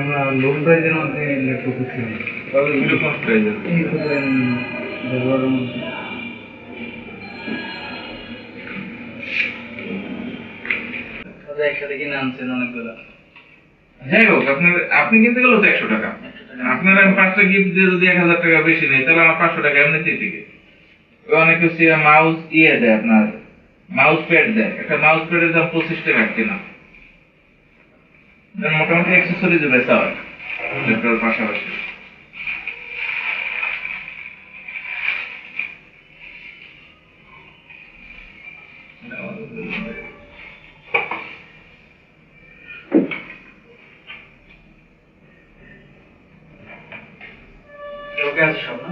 আমরা লোক প্রাইজের মধ্যে ল্যাপটপ করছিলাম তাহলে কীরকম প্রাইস আছে এই ধরেন ব্যবহারের মধ্যে একসাথে কিনে আনছেন অনেকগুলো। যাই হোক আপনার আপনি কিনতে গেলে তো একশো টাকা। আপনার আমি পাঁচটা গিফট দিয়ে যদি এক হাজার টাকা বেশি নেই তাহলে আমার পাঁচশো টাকা এমনিতেই টিকে। অনেক হচ্ছে মাউস ইয়ে দেয় আপনার মাউস প্যাড দেয়। একটা মাউস প্যাডের দাম পঁচিশ টাকা কিনা মোটামুটি অ্যাক্সেসরিজ বেচা হয়। ল্যাপটপের পাশাপাশি। ওকে আছে সব না?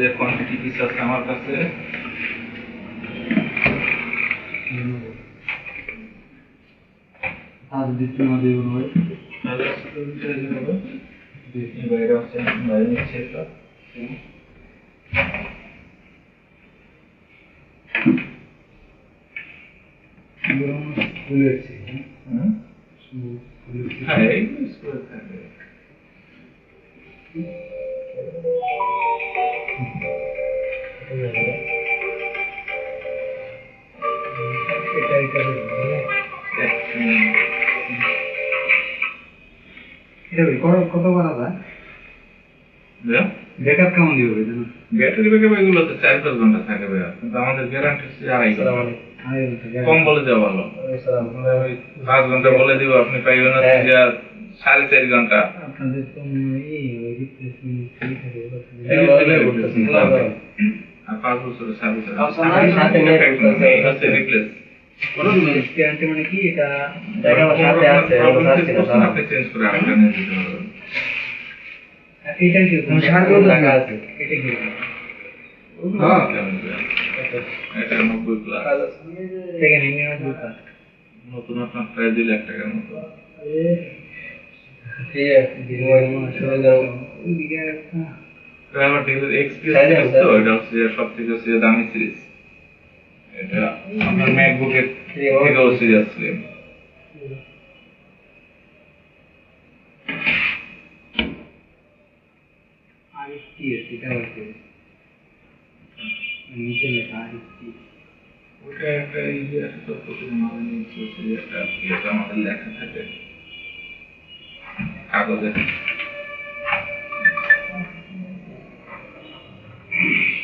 যে কোয়ান্টিটি পিস আছে আমার কাছে। আজ দিচ্ছি না দেব ভাই। বাইরে হচ্ছে বাইরে নিচ্ছে এটা। কেমন দিবে ব্যাটারি ব্যাকআপ এগুলো তো চার পাঁচ ঘণ্টা থাকে ভাইয়া কিন্তু আমাদের গ্যারান্টি হচ্ছে আড়াই ঘণ্টা কম বলে দেওয়া ভালো পাঁচ ঘণ্টা বলে দিব আপনি পাইবেন না হ্যাঁ। সাড়ে চার ঘণ্টা। আর পাঁচ বছরের সার্ভিস সাথে রিপ্লেস গ্যারান্টি মানে কি? এটা আপনি চেঞ্জ করে আরেকটা নিয়ে দিতে পারবেন এটা কি সারগুলো আছে। এটা কি? নতুন আপনার প্রায় দুই লাখ টাকার মতো। ঠিক আছে শুনে যাও। ওইদিকে একটা তো আমার ডেলের এক্সপিরিয়েন্স তো এটা হচ্ছে যে সব থেকে দামি সিরিজ এটা আপনার ম্যাকবুকের থেকেও সিরিয়াস এটা নিচে লেখা আইসটি ওটা একটা ইয়ে আছে তো প্রতিদিন আমাদের নিচে যে একটা ইয়েটা আমাদের লেখা থাকে কাগজে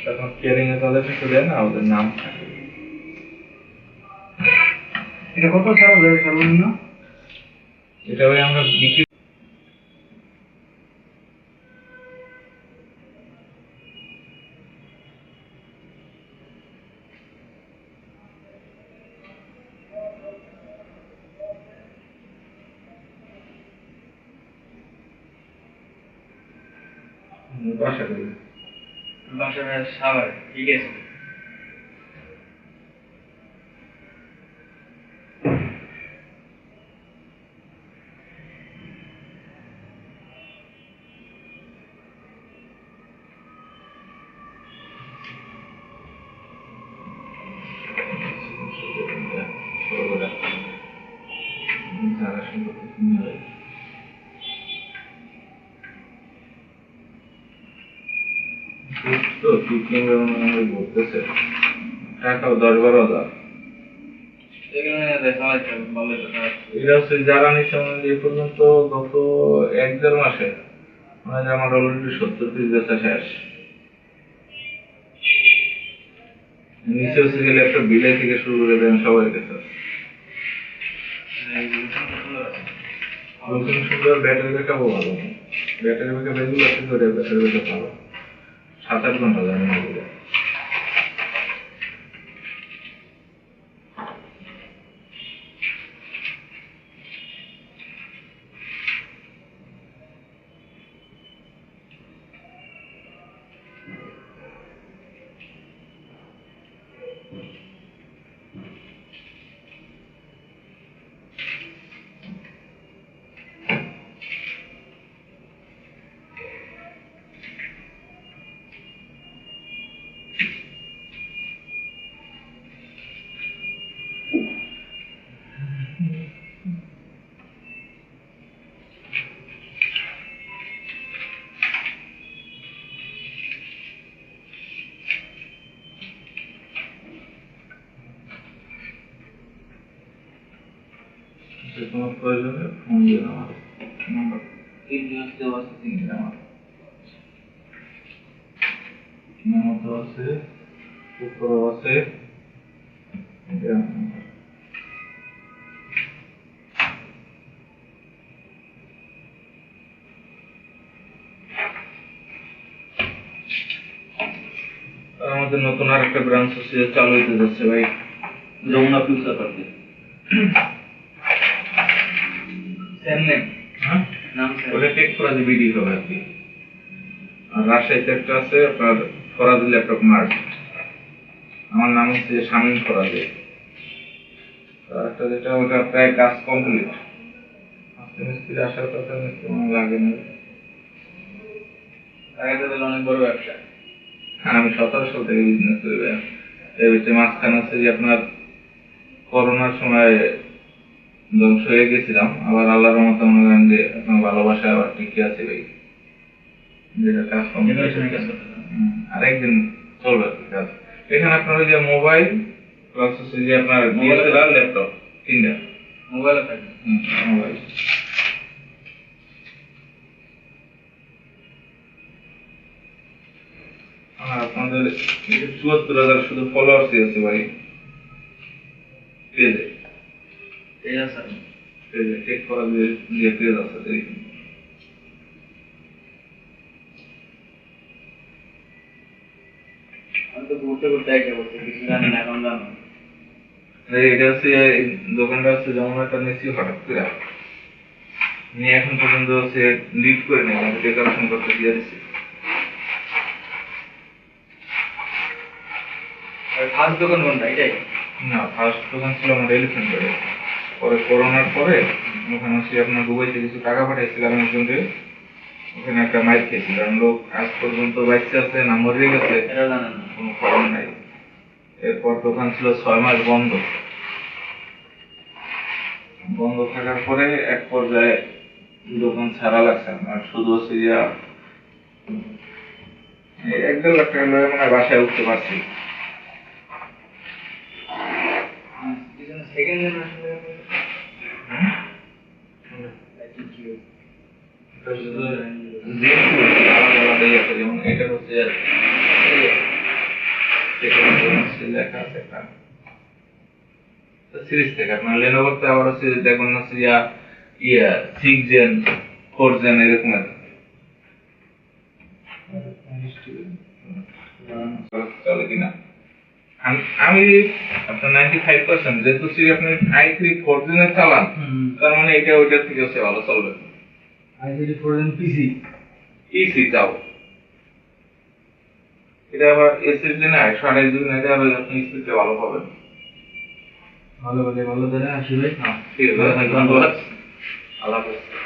তখন কেয়ারিং এ তাদের কাছে দেয় না ওদের নাম এটা কত সারা যাবে সর্বনিম্ন এটা ওই আমরা বিক্রি বাসা করি বাসা সাভার ঠিক আছে। তো মনে হয় বলতেছে। টাকাও দশ বারো হাজার। এটা হচ্ছে যারা নিচ্ছে এ পর্যন্ত গত এক দেড় মাসে। মানে আমার অলরেডি সত্তর পিস বেচা শেষ। নিচে হচ্ছে গেলে একটা বিলাই থেকে শুরু করে দেন সবাই সুন্দর ব্যাটারি ব্যাকআপও ভালো। ব্যাটারি ব্যাকআপ এগুলো আছে ব্যাটারি ব্যাকআপ ভালো? అట్లా প্রয়োজনে ফোন নাম্বার তিন দেওয়া আছে তিনটে নাম্বার দেওয়া আছে আছে। আমাদের নতুন আর একটা ব্রাঞ্চ হচ্ছে চালু হইতে যাচ্ছে ভাই। যমুনা ফিউচার পার্কে ওটা টেক ফরাজি বিডি হবে আর কি। আর রাজশাহীতে একটা আছে আপনার ফরাজি ল্যাপটপ মার্ট আমার নাম হচ্ছে শামীম ফরাজি। একটা যেটা ওটা প্রায় কাজ কমপ্লিট আজকে মিস্ত্রি আসার কথা মিস্ত্রি মনে লাগে না। আগে তো অনেক বড় ব্যবসা। হ্যাঁ আমি সতেরো সাল থেকে বিজনেস করি এর ভিতরে মাঝখানে হচ্ছে যে আপনার করোনার সময় ধ্বংস হয়ে গেছিলাম। আবার আল্লাহর রহমতে মনে করেন যে আপনার ভালোবাসায় আবার টিকে আছে ভাই। যেটা কাজ কম আর একদিন চলবে কাজ। এখানে আপনার ওই যে মোবাইল প্লাস হচ্ছে যে আপনার ডিএসএলআর ল্যাপটপ তিনটা। মোবাইলে থাকে মোবাইল। আপনাদের চুয়াত্তর হাজার শুধু ফলোয়ার্সই আছে ভাই। পেজে। এই আছে পেজে টেক করা দিয়ে দিয়ে পেজ আছে দেখুন আমি তো ঘুরতে ঘুরতে একে বলছি কিছু জানি না এখন জানো এই এটা হচ্ছে এই দোকানটা হচ্ছে যেমন একটা নিচ্ছি হঠাৎ করে নিয়ে এখন পর্যন্ত হচ্ছে লিড করে নেই আমি ডেকোরেশন করতে দিয়ে দিচ্ছি আর ফার্স্ট দোকান কোনটা এটাই না ফার্স্ট দোকান ছিল আমার এলিফেন্ট রোডে পরে করোনার পরে ওখানে হচ্ছে আপনার দুবাইতে কিছু টাকা পাঠাইছিলাম একজনকে। ওখানে একটা মাইক খেয়েছিল কারণ লোক আজ পর্যন্ত বাচ্চা আছে না মরে গেছে কোনো খবর নাই। এরপর দোকান ছিল ছয় মাস বন্ধ। বন্ধ থাকার পরে এক পর্যায়ে দোকান ছাড়া লাগছে আমার শুধু হচ্ছে যে এক দেড় লাখ টাকা লয়ে মানে বাসায় উঠতে পারছি। সেকেন্ড জেনারেশন হুম? এটা শুধু যেহেতু আলাদা আলাদাই আছে যেমন এটা হচ্ছে লেখা আছে একটা সিরিজ থেকে আপনার লেনোভোতে আবার হচ্ছে দেখুন হচ্ছে yeah yeah six gen four gen এরকম চলে কিনা আম- আপনার নাইনটি ফাইভ পার্সেন্ট যেহেতু সে আপনি আই থ্রি ফোর চালান তার মানে এটা ওইটার থেকে হচ্ছে ভালো চলবে। আইসিডি ফোরেন পিসি ইসি যাও এটা আবার না একশো আঠাশ জিবি না এটা আবার আপনি স্পিডটা ভালো পাবেন। ভালো ভালো ভালো ধরে আসি ভাই। হ্যাঁ ঠিক আছে ধন্যবাদ। আল্লাহ হাফেজ।